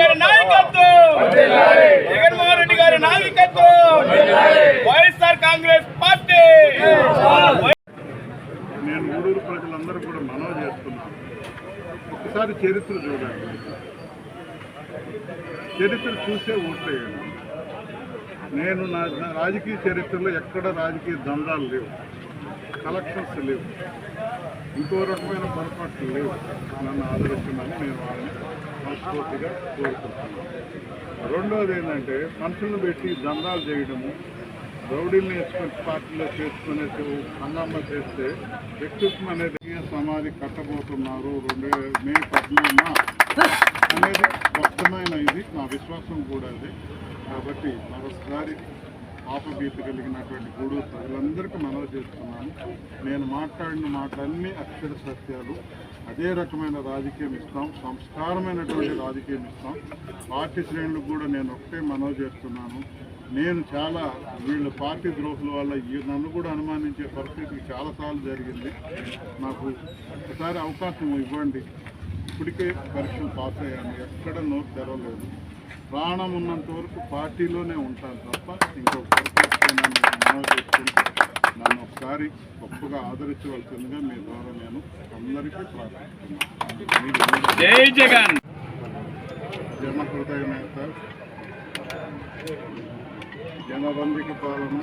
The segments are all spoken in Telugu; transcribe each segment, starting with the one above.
గారి నాయకత్వం. జగన్మోహన్ రెడ్డి గారి నాయకత్వం. YSR Congress party. నేను ఊరూరు ప్రజలందరూ కూడా మనవి చేస్తున్నాను ఒకసారి చరిత్ర చూడండి. చరిత్ర చూసే ఓట్లేయండి. నేను నా నా రాజకీయ చరిత్రలో ఎక్కడ రాజకీయ దందాలు లేవు. కలెక్షన్స్ లేవు. ఇంకో రకమైన పొరపాట్లు లేవు నన్ను ఆదరిస్తున్నాను నేను వాళ్ళని మనస్ఫూర్తిగా కోరుకుంటున్నాను. రెండోది ఏంటంటే మనుషులను పెట్టి దందాలు చేయడము రౌడీల్ని వేసుకొని పార్టీలో చేసుకునే హంగామా చేస్తే వ్యక్తిత్వం అనేది సమాధి కట్టబోతున్నారు రెండు మే పద్నాలుగున అనేది స్పష్టమైన ఇది నా విశ్వాసం కూడా అది. కాబట్టి మరొకసారి ఆపభీతి కలిగినటువంటి గూడూరు ప్రజలందరికీ మనవి చేస్తున్నాను. నేను మాట్లాడిన మాటలన్నీ అక్షర సత్యాలు. అదే రకమైన రాజకీయం ఇస్తాం. సంస్కారమైనటువంటి రాజకీయం ఇస్తాం. పార్టీ శ్రేణులకు కూడా నేను ఒకటే మనవి చేస్తున్నాను. నేను చాలా వీళ్ళు పార్టీ ద్రోహుల వల్ల ఈ- నన్ను కూడా అనుమానించే పరిస్థితి చాలాసార్లు జరిగింది. నాకు ఒకసారి అవకాశం ఇవ్వండి. ఇప్పటికే పరీక్షలు పాస్ అయ్యాను. ఎక్కడ నోరు తెరవలేదు. ప్రాణం ఉన్నంత వరకు పార్టీలోనే ఉంటాను తప్ప ఇంకొక పరిస్థితి మనవి చేసుకుంటూ నన్ను ఒకసారి గొప్పగా ఆదరించవలసిందిగా మీ ద్వారా నేను అందరికీ ప్రార్థిస్తున్నాను. జన హృదయ నేత జనరంజక పాలన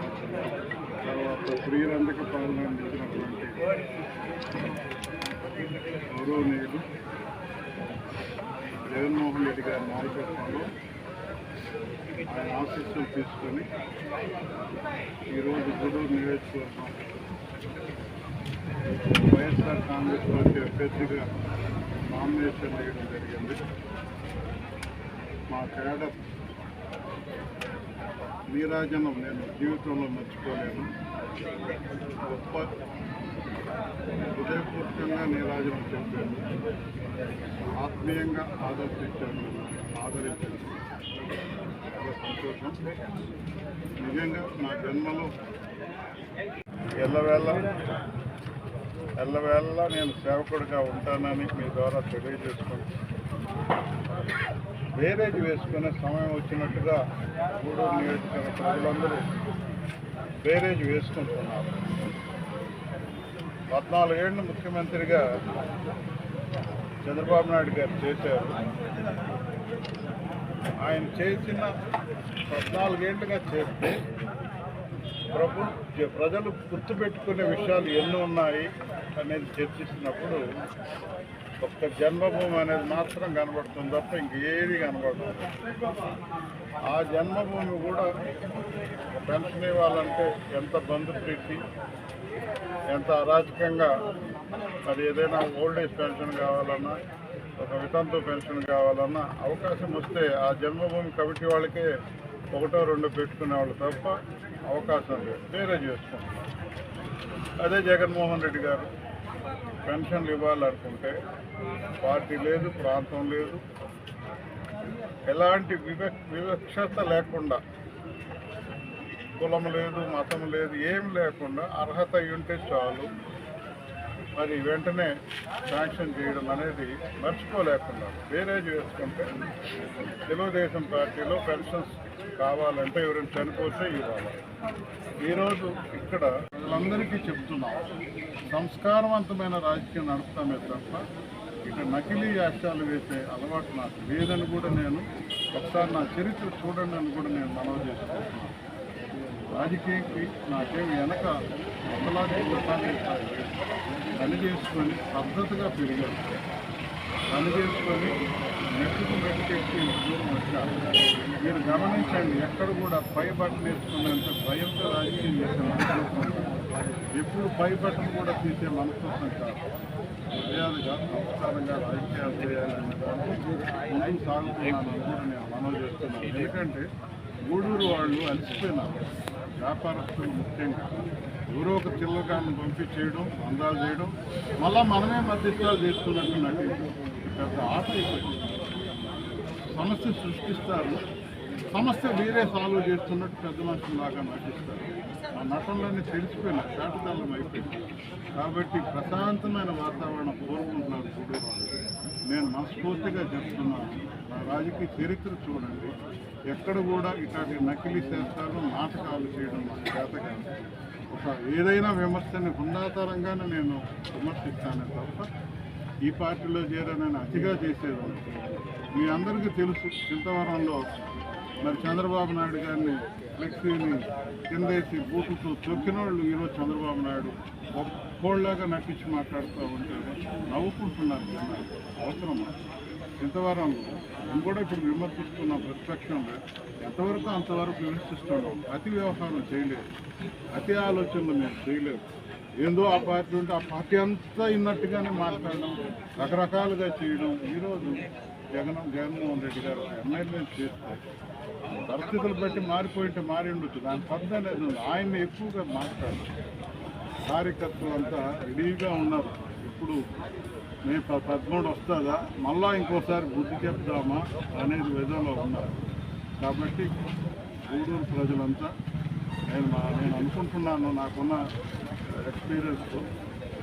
తర్వాత శ్రీరంజక పాలన అందించినటువంటి గౌరవనీయులు జగన్మోహన్ రెడ్డి గారి నాయకత్వంలో ఆయన ఆశీస్సులు తీసుకొని ఈరోజు గూడూరు నియోజకవర్గం వైఎస్ఆర్ కాంగ్రెస్ పార్టీ అభ్యర్థిగా నామినేషన్ వేయడం జరిగింది. మా క్యాడర్ నీరాజనం నేను జీవితంలో మర్చిపోలేను. గొప్ప హృదయపూర్వకంగా నీరాజనం చెప్పాను ఆత్మీయంగా ఆదర్శించాను ఆదరించారు. చాలా సంతోషం. నిజంగా నా జన్మలో ఎల్లవేళ ఎల్లవేళ నేను సేవకుడిగా ఉంటానని మీ ద్వారా తెలియజేసుకుంటాను బేరేజ్ వేసుకునే సమయం వచ్చినట్టుగా గూడూరు నియోజకవర్గ ప్రజలందరూ బేరేజ్ వేసుకుంటున్నారు. పద్నాలుగేళ్ళు ముఖ్యమంత్రిగా చంద్రబాబు నాయుడు గారు చేశారు. ఆయన చేసిన పద్నాలుగేళ్ళుగా చేస్తే ప్రభు ప్రజలు గుర్తుపెట్టుకునే విషయాలు ఎన్ని ఉన్నాయి అనేది చర్చిస్తున్నప్పుడు ఒక్క జన్మభూమి అనేది మాత్రం కనబడుతుంది తప్ప ఇంకేది కనబడదు. ఆ జన్మభూమి కూడా పెన్షన్ ఇవ్వాలంటే ఎంత బంధుప్రీతి ఎంత అరాచకంగా మరి ఏదైనా ఓల్డ్ ఏజ్ పెన్షన్ కావాలన్నా ఒక వితంతు పెన్షన్ కావాలన్నా అవకాశం వస్తే ఆ జన్మభూమి కమిటీ వాళ్ళకే ఒకటో రెండో పెట్టుకునే వాళ్ళు తప్ప అవకాశం లేదు. వేరే చేసుకుంటున్నారు అదే జగన్మోహన్ రెడ్డి గారు. పెన్షన్లు ఇవ్వాలనుకుంటే పార్టీ లేదు ప్రాంతం లేదు. ఎలాంటి వివక్ష వివక్షత లేకుండా కులం లేదు మతం లేదు ఏం లేకుండా అర్హత ఉంటే చాలు. మరి వెంటనే శాంక్షన్ చేయడం అనేది మర్చిపోలేకుండా వేరే చేసుకుంటే తెలుగుదేశం పార్టీలో పెన్షన్స్ కావాలంటే ఎవరైనా చనిపోతే ఇవ్వాలి. ఈరోజు ఇక్కడ ప్రజలందరికీ చెప్తున్నాం. సంస్కారవంతమైన రాజకీయం నడుపుతామే తప్ప ఇక నకిలీ యాక్టాలు వేసే అలవాటు నాకు లేదని కూడా నేను ఒకసారి నా చరిత్ర చూడండి అని కూడా నేను మనవి చేసుకుంటున్నాను. రాజకీయకి నాకేం వెనక ఒకలాంటి ఒకలాంటి పని చేసుకొని పద్ధతిగా పెరిగాను. పని చేసుకొని మెట్టుకు దూరం వచ్చాను. మీరు గమనించండి ఎక్కడ కూడా పై బట్టలు వేసుకున్నంత భయంతో రాజకీయం చేసిన మనస్తత్వం ఎప్పుడు భయపడటం కూడా తీసే మనస్తత్వం కాదు మర్యాదగా సంస్కారంగా రాజకీయాలు చేయాలనే దాంట్లో సాగుతున్నాను కూడా నేను మనవి చేస్తున్నాను. ఎందుకంటే గూడూరు వాళ్ళు అలసిపోయినారు. వ్యాపారస్తులు ముఖ్యంగా. ఎవరో ఒక చిల్లకాన్ని పంపించేయడం అందాలు చేయడం మళ్ళీ మనమే మధ్యస్థాలు చేస్తున్నట్టు నాకు పెద్ద ఆట సమస్య సృష్టిస్తారు. సమస్య వేరే సాల్వ్ చేస్తున్నట్టు పెద్ద మనుషులాగా నటిస్తారు. ఆ నటనలన్నీ తెలిసిపోయిన శాటదల్లం అయిపోయింది. కాబట్టి ప్రశాంతమైన వాతావరణం కోరుకుంటున్నారు గూడూరు నేను మనస్ఫూర్తిగా చెప్తున్నాను. నా రాజకీయ చరిత్ర చూడండి. ఎక్కడ కూడా ఇట్లాంటి నకిలీ శాస్త్రాలు నాటకాలు చేయడం నాకు చేతగా ఒక ఏదైనా విమర్శని హుందాతరంగానే నేను విమర్శిస్తానే తప్ప ఈ పార్టీలో చేరనని అతిగా చేసేది మీ అందరికీ తెలుసు చింతవరంలో మరి చంద్రబాబు నాయుడు గారిని ఫ్లెక్సీని కిందేసి బూతుతో తొక్కిన వాళ్ళు ఈరోజు చంద్రబాబు నాయుడు ఒక్కోళ్ళగా నటించి మాట్లాడుతూ ఉంటారు నవ్వుకుంటున్నారు జనాలు. అవసరమా? చింతవరంలో మేము కూడా ఇప్పుడు విమర్శిస్తున్నాం ప్రతిపక్షంలో ఎంతవరకు అంతవరకు విమర్శిస్తున్నాం అతి వ్యవహారం చేయలేదు. అతి ఆలోచనలు మేము చేయలేదు. ఏందో ఆ పార్టీ ఉంటే ఆ పార్టీ అంతా ఇన్నట్టుగానే మాట్లాడడం రకరకాలుగా చేయడం. ఈరోజు జగన్ జగన్మోహన్ రెడ్డి గారు ఎమ్మెల్యే చేస్తారు పరిస్థితులు బట్టి మారిపోయింటే మారి ఉండొచ్చు దాని పద్ధతి లేదు. ఆయన ఎక్కువగా మాట్లాడారు కార్యకర్తలు అంతా రెడీగా ఉన్నారు. ఇప్పుడు మే ప- పదమూడు వస్తుందా? మళ్ళా ఇంకోసారి బుద్ధి చెప్తామా అనేది విధంలో ఉన్నారు. కాబట్టి గూడూరు ప్రజలంతా నేను నేను అనుకుంటున్నాను నాకున్న ఎక్స్పీరియన్స్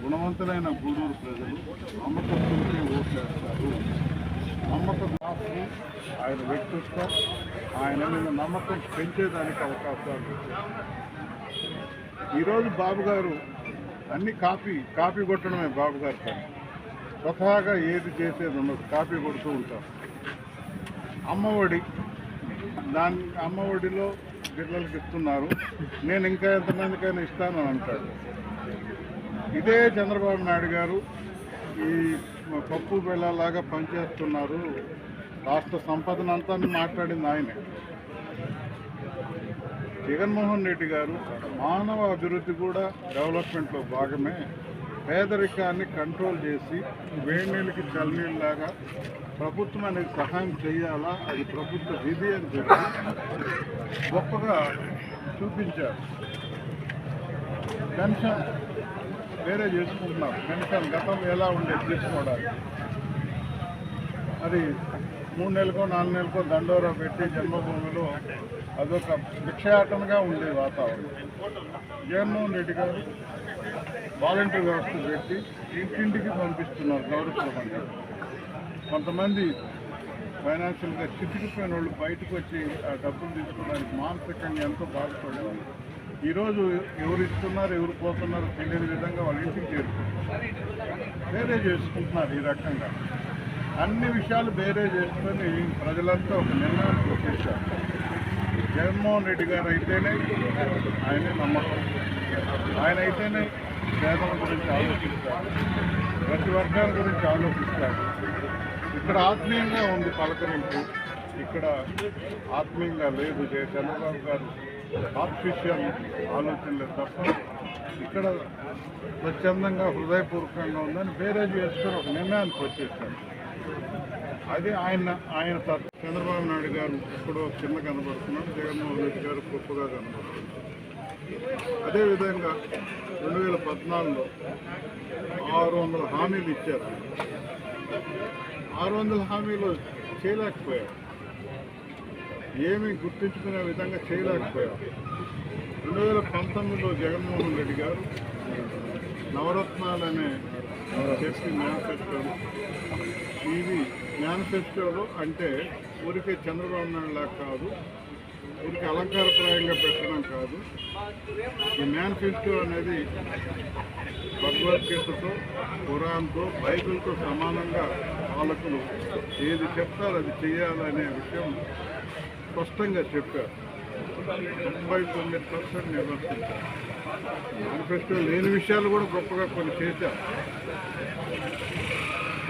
గుణవంతులైన గూడూరు ప్రజలు నమ్మకస్తులకే ఓట్లేస్తారు నమ్మకం ఆయన వ్యక్తిత్వం ఆయన మీద నమ్మకం పెంచేదానికి అవకాశాలు ఈరోజు బాబు గారు అన్ని కాపీ కాపీ కొట్టడమే బాబు గారు కానీ స్వతహాగా ఏది చేసేది ఉండదు కాపీ కొడుతూ ఉంటారు అమ్మఒడి దాని అమ్మఒడిలో పిల్లలకి ఇస్తున్నారు. నేను ఇంకా ఎంతమందికైనా ఇస్తానని అంటాడు ఇదే చంద్రబాబు నాయుడు గారు ఈ పప్పు బెల్లలాగా పనిచేస్తున్నారు. రాష్ట్ర సంపదనంతా మాట్లాడింది ఆయనే. జగన్మోహన్ రెడ్డి గారు మానవ అభివృద్ధి కూడా డెవలప్మెంట్లో భాగమే. పేదరికాన్ని కంట్రోల్ చేసి వేడి చల్లనీళ్ళలాగా ప్రభుత్వం అనేది సహాయం చేయాలా? అది ప్రభుత్వ విధి అని చెప్పి గొప్పగా చూపించారు. పెన్షన్ వేరే చేసుకుంటున్నారు పెన్షన్ గతం ఎలా ఉండేది తీసుకోవడానికి అది మూడు నెలలకో నాలుగు నెలలకో దండోరా పెట్టి జన్మభూమిలో అదొక భిక్షాటనగా ఉండే వాతావరణం. జగన్మోహన్ రెడ్డి గారు వాలంటీర్ వ్యవస్థ పెట్టి ఇంటింటికి పంపిస్తున్నారు గౌరవ కొంతమంది ఫైనాన్షియల్గా చితికిపోయిన వాళ్ళు బయటకు వచ్చి ఆ డబ్బులు తీసుకోవడానికి మానసికంగా ఎంతో బాధపడేవాళ్ళు. ఈరోజు ఎవరు ఇస్తున్నారు ఎవరు పోతున్నారు తెలియని విధంగా వాళ్ళ ఇంటికి చేరుకుంటున్నారు. వేరే చేసుకుంటున్నారు ఈ రకంగా. అన్ని విషయాలు వేరే చేసుకొని ప్రజలంతా ఒక నిర్ణయానికి వచ్చేసారు జగన్మోహన్ రెడ్డి గారు అయితేనే ఆయనే నమ్మకం. ఆయన అయితేనే పేదల గురించి ఆలోచిస్తారు. ప్రతి వర్గాల గురించి ఆలోచిస్తారు. ఇక్కడ ఆత్మీయంగా ఉంది పలకరింపు. ఇక్కడ ఆత్మీయంగా లేదు. జయ చంద్రబాబు గారు ఆర్టిఫిషియల్ ఆలోచనలే తప్ప ఇక్కడ స్వచ్ఛందంగా హృదయపూర్వకంగా ఉందని వేరే చేసుకొని ఒక నిర్ణయానికి వచ్చేసారు. అది ఆయన ఆయన చంద్రబాబు నాయుడు గారు ఎక్కడో చిన్న కనబడుతున్నాడు జగన్మోహన్ రెడ్డి గారు గొప్పగా కనబడుతున్నారు. అదేవిధంగా రెండు వేల పద్నాలుగులో ఆరు వందల హామీలు ఇచ్చారు. ఆరు వందల హామీలు చేయలేకపోయారు. ఏమీ గుర్తించుకునే విధంగా చేయలేకపోయారు. రెండు వేల పంతొమ్మిదిలో జగన్మోహన్ రెడ్డి గారు నవరత్నాలు అనే చెప్పి మేనిఫెస్టోలో ఇది మేనిఫెస్టోలు అంటే ఊరికే చంద్రబాబు నాయుడు లాగా కాదు ఊరికి అలంకారప్రాయంగా పెట్టడం కాదు. ఈ మేనిఫెస్టో అనేది భగవద్గీతతో ఖురాన్తో బైబిల్తో సమానంగా పాలకులు ఏది చెప్తారో అది చేయాలనే విషయం స్పష్టంగా చెప్పారు. తొంభై తొమ్మిది పర్సెంట్ నిర్వర్తించారు. మేనిఫెస్టో లేని విషయాలు కూడా గొప్పగా కొన్ని చేశారు.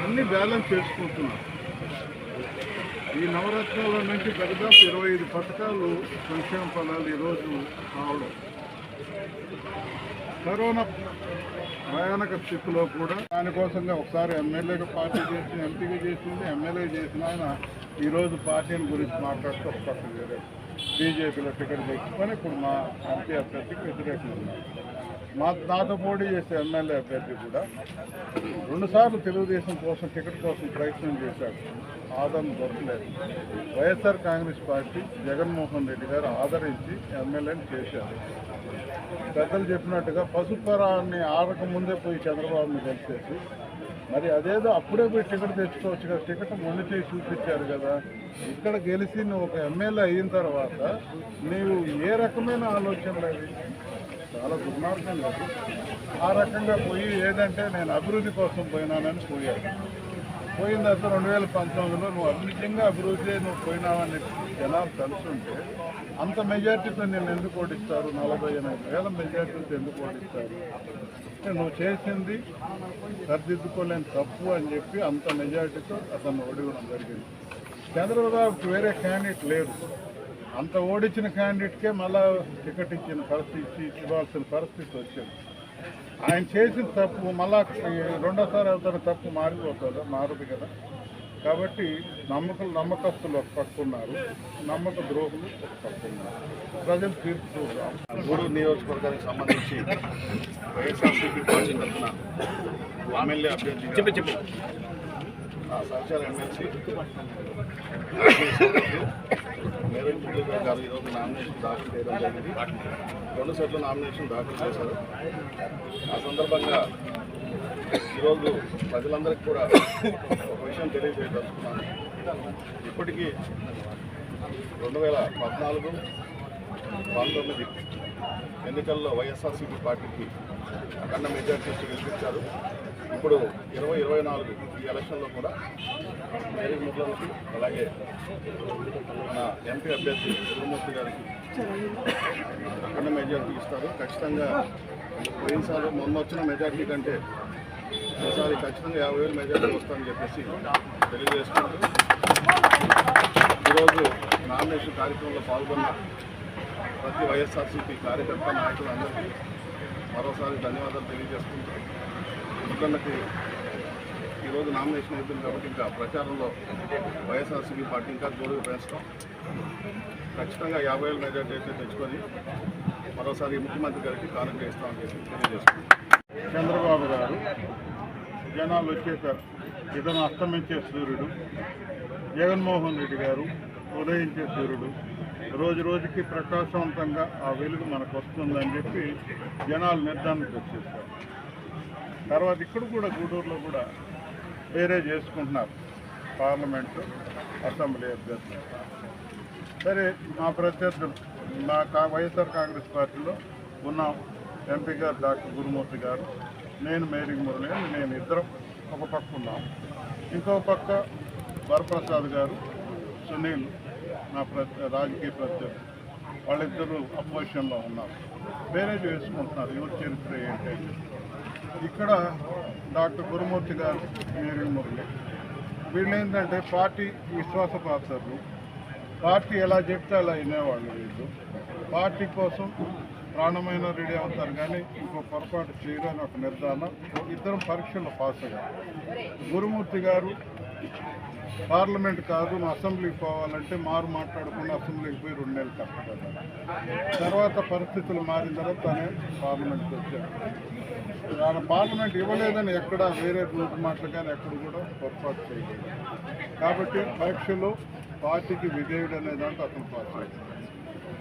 అన్ని బ్యాలెన్స్ చేసుకుంటున్నాం. ఈ నవరత్నాల నుంచి దాదాపు ఇరవై ఐదు పథకాలు సంక్షేమ ఫలాలు ఈరోజు రావడం. కరోనా భయానక స్థితిలో కూడా దానికోసంగా ఒకసారి ఎమ్మెల్యేగా పార్టీ చేసి ఎంపీగా చేసింది ఎమ్మెల్యే చేసిన ఆయన ఈరోజు పార్టీని గురించి మాట్లాడుతూ ఒక పక్కన బీజేపీలో టికెట్ తెచ్చుకొని ఇప్పుడు మా ఎంపీ అభ్యర్థికి వ్యతిరేకంగా ఉన్నారు. మా నాతో పోటీ చేసే ఎమ్మెల్యే అభ్యర్థి కూడా రెండుసార్లు తెలుగుదేశం కోసం టికెట్ కోసం ప్రయత్నం చేశాడు. ఆదరణ దొరకలేదు. వైఎస్ఆర్ కాంగ్రెస్ పార్టీ జగన్మోహన్ రెడ్డి గారు ఆదరించి ఎమ్మెల్యేని చేశారు. పెద్దలు చెప్పినట్టుగా పశుపరాన్ని ఆడక ముందే పోయి చంద్రబాబుని కలిసేసి మరి అదేదో అప్పుడే పోయి టికెట్ తెచ్చుకోవచ్చు కదా టికెట్ మొన్న చేసి చూపించారు కదా. ఇక్కడ గెలిచి నువ్వు ఒక ఎమ్మెల్యే అయిన తర్వాత నీవు ఏ రకమైన ఆలోచనలు అవి? చాలా దుర్మార్గం కాదు. ఆ రకంగా పోయి ఏదంటే నేను అభివృద్ధి కోసం పోయినానని పోయాను పోయిన తర్వాత రెండు వేల పంతొమ్మిదిలో నువ్వు అభివృద్ధిగా అభివృద్ధి నువ్వు పోయినావని జనాలు తెలుసుంటే అంత మెజార్టీతో నేను ఎందుకు ఓడిస్తారు? నలభై ఎనిమిది వేల మెజార్టీతో ఎందుకు ఓడిస్తారు? నువ్వు చేసింది సరిదిద్దుకోలేని తప్పు అని చెప్పి అంత మెజార్టీతో అతను ఓడివ్వడం జరిగింది. చంద్రబాబుకి వేరే క్యాండిడేట్ లేదు. అంత ఓడించిన క్యాండిడేట్కే మళ్ళా టికెట్ ఇచ్చిన పరిస్థితి ఇచ్చి ఇవ్వాల్సిన పరిస్థితి వచ్చింది. ఆయన చేసిన తప్పు మళ్ళా రెండోసారి అవుతున్న తప్పు మారిపోతుందా మారదు కదా. కాబట్టి నమ్మకం నమ్మకస్తులు ఒక పక్క ఉన్నారు నమ్మక ద్రోహులు ఒక పక్క ఉన్నారు. ప్రజలు తీర్పు గూడూరు నియోజకవర్గానికి సంబంధించి వైఎస్ఆర్సీపీ పార్టీ తరఫున ఎమ్మెల్యే అభ్యర్థి చెప్పి ఎమ్మెల్సీ మేరే మురళీధర్ గారు ఈరోజు నామినేషన్ దాఖలు చేయడం జరిగింది. రెండు సెట్లు నామినేషన్ దాఖలు చేశారు. ఆ సందర్భంగా ఈరోజు ప్రజలందరికీ కూడా ఒక విషయం తెలియజేయదలుచుకున్నాను. ఇప్పటికీ రెండు వేల పద్నాలుగు పంతొమ్మిది ఎన్నికల్లో వైఎస్ఆర్సీపీ పార్టీకి అఖండ మెజార్టీ గెలిపించారు. ఇప్పుడు ఇరవై ఇరవై నాలుగు ఈ ఎలక్షన్లో కూడా మేరీ ముద్రలకి అలాగే మన ఎంపీ అభ్యర్థి గురుమూర్తి గారికి అఖండ మెజార్టీ ఇస్తారు. ఖచ్చితంగా పోయినసారి మొన్న వచ్చిన మెజార్టీ కంటే ఈసారి ఖచ్చితంగా యాభై వేలు మెజార్టీ వస్తామని చెప్పేసి తెలియజేసుకుంటూ ఈరోజు నామినేషన్ కార్యక్రమంలో పాల్గొన్న ప్రతి వైఎస్ఆర్సీపీ కార్యకర్త నాయకులందరికీ మరోసారి ధన్యవాదాలు తెలియజేసుకుంటూ ముఖ్యమంత్రి ఈరోజు నామినేషన్ అవుతుంది కాబట్టి ఇంకా ప్రచారంలో వైఎస్ఆర్సీపీ పార్టీ ఇంకా జోరుగా పెంచడం ఖచ్చితంగా యాభై వేల మెజార్టీ అయితే తెచ్చుకొని మరోసారి ముఖ్యమంత్రి గారికి కాలం చేస్తామని చెప్పి తెలియజేసుకుంటాం చంద్రబాబు గారు జనాలు వచ్చేసారు. ఇతను అస్తమించే సూర్యుడు. జగన్మోహన్ రెడ్డి గారు ఉదయించే సూర్యుడు. రోజు రోజుకి ప్రకాశవంతంగా ఆ వెలుగు మనకు వస్తుందని చెప్పి జనాలు నిర్ధారణకు వచ్చేసారు. తర్వాత ఇక్కడ కూడా గూడూరులో కూడా వేరే చేసుకుంటున్నారు పార్లమెంటు అసెంబ్లీ అభ్యర్థులు. సరే మా ప్రత్యర్థులు మా కా వైఎస్ఆర్ కాంగ్రెస్ పార్టీలో ఉన్న ఎంపీ గారు డాక్టర్ గురుమూర్తి గారు నేను మేరీ మురళి నేను ఇద్దరం ఒక పక్క ఉన్నాం. ఇంకో పక్క వరప్రసాద్ గారు సునీల్ నా ప్రత్య రాజకీయ ప్రత్యర్థి. వాళ్ళిద్దరూ అపోజిషన్లో ఉన్నారు. మేనేజ్ వేసుకుంటున్నారు యువత చరిత్ర ఏంటి ఇక్కడ డాక్టర్ గురుమూర్తి గారు మేరీ మురళి. వీళ్ళు ఏంటంటే పార్టీ విశ్వాస పాత్రలు పార్టీ ఎలా చెప్తే అలా వినేవాళ్ళు వీళ్ళు. పార్టీ కోసం ప్రాణమైన రెడీ అవుతారు కానీ ఇంకో పొరపాటు చేయరని ఒక నిర్ధారణ. ఇద్దరం పరీక్షల్లో పాస్ అయ్యారు గురుమూర్తి గారు పార్లమెంట్ కాదు మా అసెంబ్లీకి పోవాలంటే మారు మాట్లాడకుండా అసెంబ్లీకి పోయి రెండు నెలలు కష్టపడ్డారు తర్వాత పరిస్థితులు మారిన తర్వాత తనే పార్లమెంట్కి వచ్చారు ఆయన పార్లమెంట్ ఇవ్వలేదని ఎక్కడ వేరే రూట్ మాటలు కానీ ఎక్కడ కూడా పొరపాటు చేయలేదు. కాబట్టి పరీక్షలో పార్టీకి విధేయుడు అనే దాంట్లో అతను పాస్ అయ్యాడు.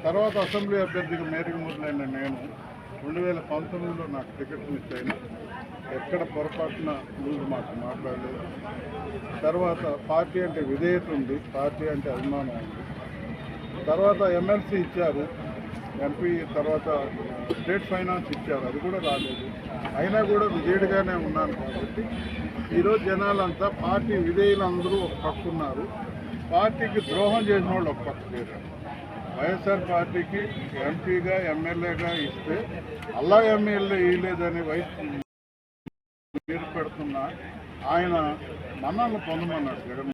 తర్వాత అసెంబ్లీ అభ్యర్థిగా మేరకు మొదలైన నేను రెండు వేల పంతొమ్మిదిలో నాకు టికెట్ మిస్ ఎక్కడ పొరపాటున ముందు మాకు మాట్లాడలేదు. తర్వాత పార్టీ అంటే విధేయత ఉంది పార్టీ అంటే అభిమానం ఉంది. తర్వాత ఎమ్మెల్సీ ఇచ్చారు ఎంపీ తర్వాత స్టేట్ ఫైనాన్స్ ఇచ్చారు అది కూడా రాలేదు. అయినా కూడా విజయుడిగానే ఉన్నాను కాబట్టి ఈరోజు జనాలంతా పార్టీ విధేయులందరూ ఒక పక్క ఉన్నారు. పార్టీకి ద్రోహం చేసిన వాళ్ళు ఒక పక్క లేరు. వైఎస్ఆర్ పార్టీకి ఎంపీగా ఎమ్మెల్యేగా ఇస్తే అల్లా ఎమ్మెల్యే ఇవ్వలేదని వైస్ మీరు పెడుతున్న ఆయన మన్నలు పొందమన్నాడు జగన్